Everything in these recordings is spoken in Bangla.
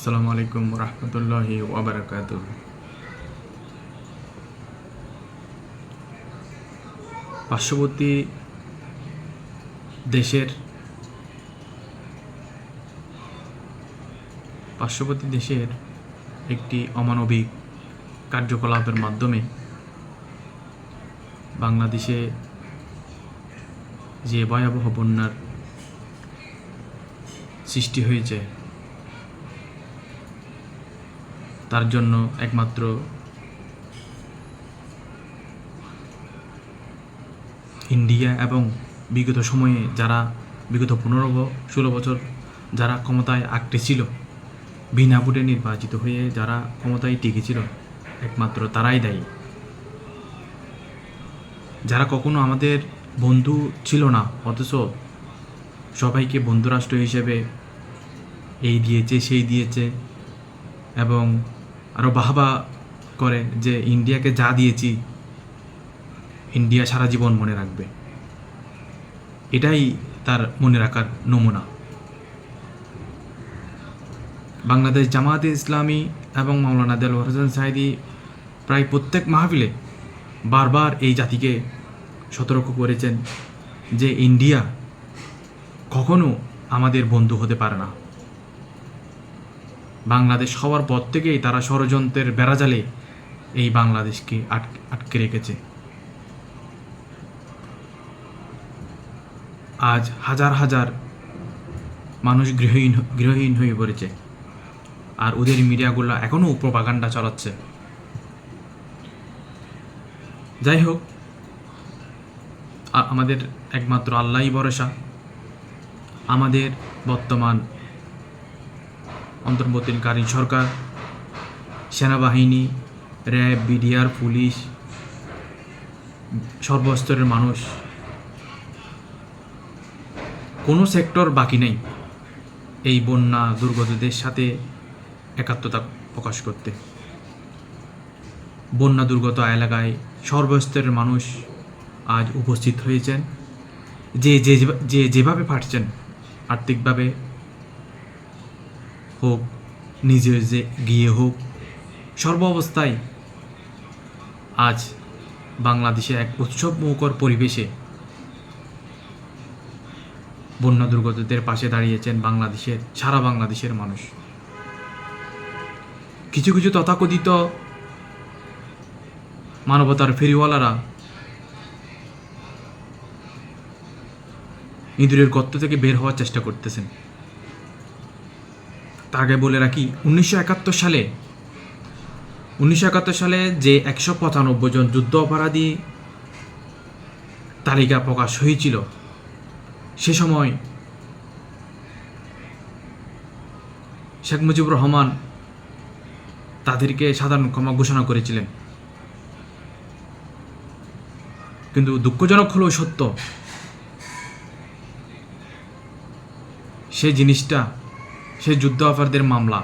আসসালামু আলাইকুম রহমতুল্লাহি ওবরাকাত পার্শ্ববর্তী দেশের পার্শ্ববর্তী দেশের একটি অমানবিক কার্যকলাপের মাধ্যমে বাংলাদেশে যে ভয়াবহ বন্যার সৃষ্টি হয়েছে তার জন্য একমাত্র ইন্ডিয়া এবং বিগত সময়ে যারা, বিগত পনেরো ষোলো বছর যারা ক্ষমতায় আঁকড়ে ছিল, বিনা ভোটে নির্বাচিত হয়ে যারা ক্ষমতায় টিকেছিল একমাত্র তারাই দায়ী। যারা কখনো আমাদের বন্ধু ছিল না, অথচ সবাইকে বন্ধুরাষ্ট্র হিসেবে এই দিয়েছে, সেই দিয়েছে এবং আরও বাহবা করে যে ইন্ডিয়াকে যা দিয়েছি, ইন্ডিয়া সারা জীবন মনে রাখবে। এটাই তার মনে রাখার নমুনা। বাংলাদেশ জামায়াতে ইসলামী এবং মাওলানা দেল হোসেন সাইদি প্রায় প্রত্যেক মাহফিলে বারবার এই জাতিকে সতর্ক করেছেন যে ইন্ডিয়া কখনো আমাদের বন্ধু হতে পারে না। বাংলাদেশ হওয়ার পর থেকেই তারা ষড়যন্ত্রের বেড়াজালে এই বাংলাদেশকে আটকে আটকে রেখেছে। আজ হাজার হাজার মানুষ গৃহহীন গৃহহীন হয়ে পড়েছে। আর ওদের মিডিয়াগুলো এখনও প্রপাগান্ডা চালাচ্ছে। যাই হোক আমাদের একমাত্র আল্লাহই ভরসা। আমাদের বর্তমান অন্তর্বর্তীকালীন সরকার, সেনাবাহিনী, র্যাব, বিডিআর, পুলিশ, সর্বস্তরের মানুষ। কোনো সেক্টর বাকি নেই এই বন্যা দুর্গতদের সাথে একাত্মতা প্রকাশ করতে। বন্যা দুর্গত এলাকায় সর্বস্তরের মানুষ আজ উপস্থিত হয়েছেন। যে যে যেভাবে পারছেন, আর্থিকভাবে হোক নিজে যে গিয়ে হোক, সর্ব অবস্থায় আজ বাংলাদেশে এক উৎসব মুখর পরিবেশে বন্যা দুর্গতদের পাশে দাঁড়িয়েছেন বাংলাদেশের, সারা বাংলাদেশের মানুষ। কিছু কিছু তথাকথিত মানবতার ফেরিওয়ালারা ইঁদুরের গর্ত থেকে বের হওয়ার চেষ্টা করতেছেন। তার আগে বলে রাখি, উনিশশো একাত্তর সালে, উনিশশো একাত্তর সালে যে একশো পঁচানব্বই জন যুদ্ধ অপরাধী তালিকা প্রকাশ হয়েছিল, সে সময় শেখ মুজিবুর রহমান তাদেরকে সাধারণ ক্ষমা ঘোষণা করেছিলেন। কিন্তু দুঃখজনক হলেও সত্য, সে জিনিসটা সে যুদ্ধ অপরাধের মামলা।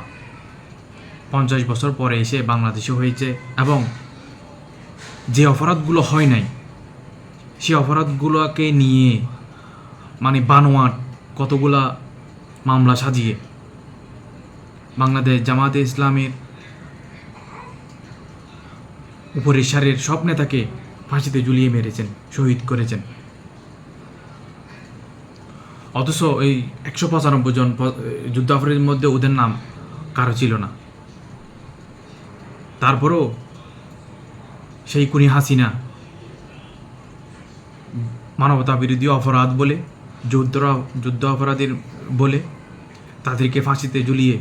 পঞ্চাশ বছর পরে এসে বাংলাদেশে হয়েছে এবং যে অপরাধগুলো হয় নাই, সে অপরাধগুলোকে নিয়ে মানে বানোয়াট কতগুলা মামলা সাজিয়ে বাংলাদেশ জামাতে ইসলামের উপরের সারের সব নেতাকে ফাঁসিতে ঝুলিয়ে মেরেছেন, শহীদ করেছেন। অথচ এই একশো পঁচানব্বই জন প- যুদ্ধ অপরাধীর মধ্যে ওদের নাম কারও ছিল না। তারপরেও সেই কুনি হাসিনা মানবতা বিরোধী অপরাধ বলে, যুদ্ধ যুদ্ধ অপরাধীর বলে তাদেরকে ফাঁসিতে ঝুলিয়ে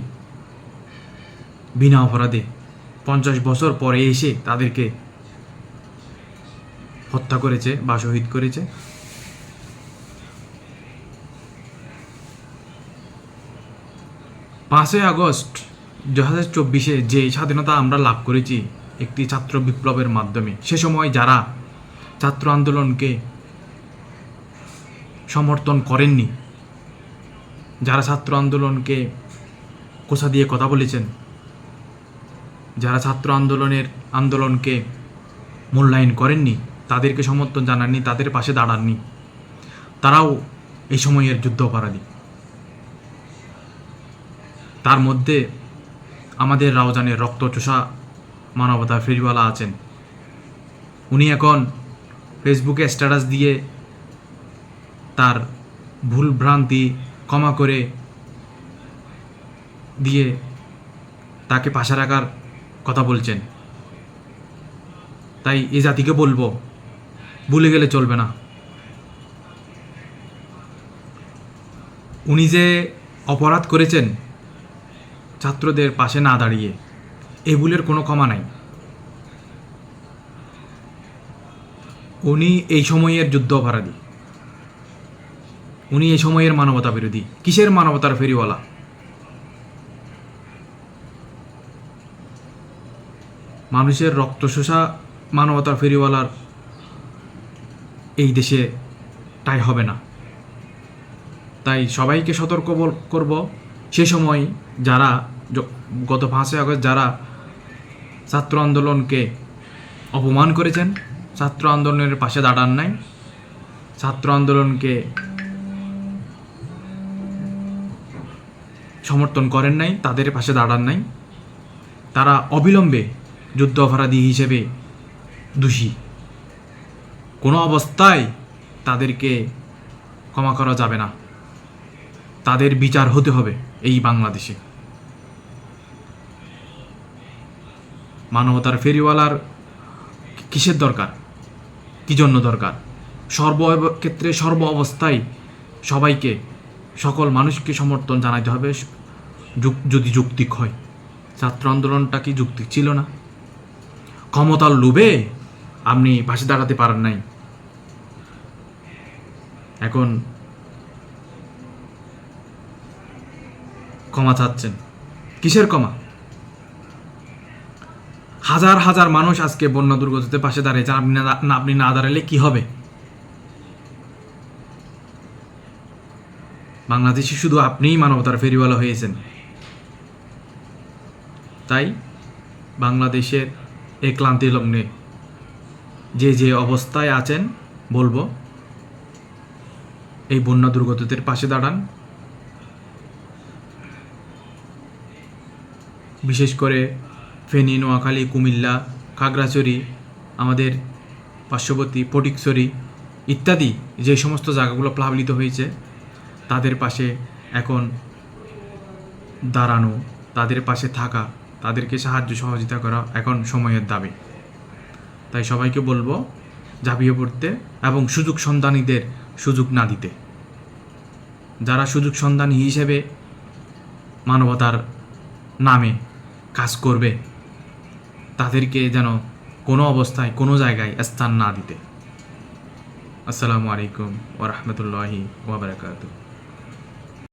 বিনা অপরাধে পঞ্চাশ বছর পরে এসে তাদেরকে হত্যা করেছে বা শহীদ করেছে। পাঁচই আগস্ট দু হাজার চব্বিশে যে স্বাধীনতা আমরা লাভ করেছি, একটি ছাত্র বিপ্লবের মাধ্যমে। সে সময় যারা ছাত্র আন্দোলনকে সমর্থন করেননি, যারা ছাত্র আন্দোলনকে কোষা দিয়ে কথা বলেছেন, যারা ছাত্র আন্দোলনের আন্দোলনকে মূল্যায়ন করেননি, তাদেরকে সমর্থন জানাননি, তাদের পাশে দাঁড়াননি, তারাও এই সময়ের যুদ্ধ অপরাধী। তার মধ্যে আমাদের রাউজানের রক্তচোষা মানবতা ফেরিওয়ালা আছেন। উনি এখন ফেসবুকে স্ট্যাটাস দিয়ে তার ভুল ভ্রান্তি ক্ষমা করে দিয়ে তাকে পাশে রাখার কথা বলছেন। তাই এ জাতিকে বলব, ভুলে গেলে চলবে না। উনি যে অপরাধ করেছেন ছাত্রদের পাশে না দাঁড়িয়ে। এ ভুলের কোনো ক্ষমা নাই। উনি এই সময়ের যুদ্ধ অপরাধী উনি এই সময়ের মানবতা বিরোধী। কিসের মানবতার ফেরিওয়ালা? মানুষের রক্ত শোষা মানবতার ফেরিওয়ালার এই দেশে তাই হবে না। তাই সবাইকে সতর্ক করব। সময় যারা গত পাঁচই আগস্ট যারা ছাত্র আন্দোলনকে অপমান করেছেন, ছাত্র আন্দোলনের পাশে দাঁড়ান নাই, ছাত্র আন্দোলনকে সমর্থন করেন নাই, তাদের পাশে দাঁড়ান নাই, তারা অবিলম্বে যুদ্ধ অপরাধী হিসেবে দোষী। কোনো অবস্থায় তাদেরকে ক্ষমা করা যাবে না। তাদের বিচার হতে হবে এই বাংলাদেশে। মানবতার ফেরিওয়ালার কিসের দরকার? কি জন্য দরকার? সর্ব ক্ষেত্রে সর্ব অবস্থায় সবাইকে, সকল মানুষকে সমর্থন জানাতে হবে যদি যুক্তিক হয় ছাত্র আন্দোলনটা কি যুক্তিক ছিল না? ক্ষমতার লোভে আপনি পাশে দাঁড়াতে পারেন নাই। এখন ক্ষমা চাচ্ছেন। কিসের ক্ষমা? হাজার হাজার মানুষ আজকে বন্যা দুর্গতদের পাশে দাঁড়িয়েছে, আপনি না আপনি না দাঁড়ালে কি হবে? বাংলাদেশে শুধু আপনিই মানবতার ফেরিওয়ালা হয়েছেন। তাই বাংলাদেশের এই ক্লান্তি লগ্নে যে যে অবস্থায় আছেন, বলব, এই বন্যা দুর্গতদের পাশে দাঁড়ান। বিশেষ করে ফেনী, নোয়াখালী, কুমিল্লা, খাগড়াছড়ি, আমাদের পার্শ্ববর্তী ফটিকছড়ি ইত্যাদি যে সমস্ত জায়গাগুলো প্লাবিত হয়েছে, তাদের পাশে এখন দাঁড়ানো, তাদের পাশে থাকা, তাদেরকে সাহায্য সহযোগিতা করা এখন সময়ের দাবি। তাই সবাইকে বলব, ঝাঁপিয়ে পড়তে এবং সুযোগ সন্ধানীদের সুযোগ না দিতে। যারা সুযোগ সন্ধানী হিসেবে মানবতার নামে করবে তাদেরকে যেন কোনো অবস্থায় কোনো জায়গায় স্থান না দিতে। আসসালামু আলাইকুম ওরহমতুল্লাহি ওবরাকাতু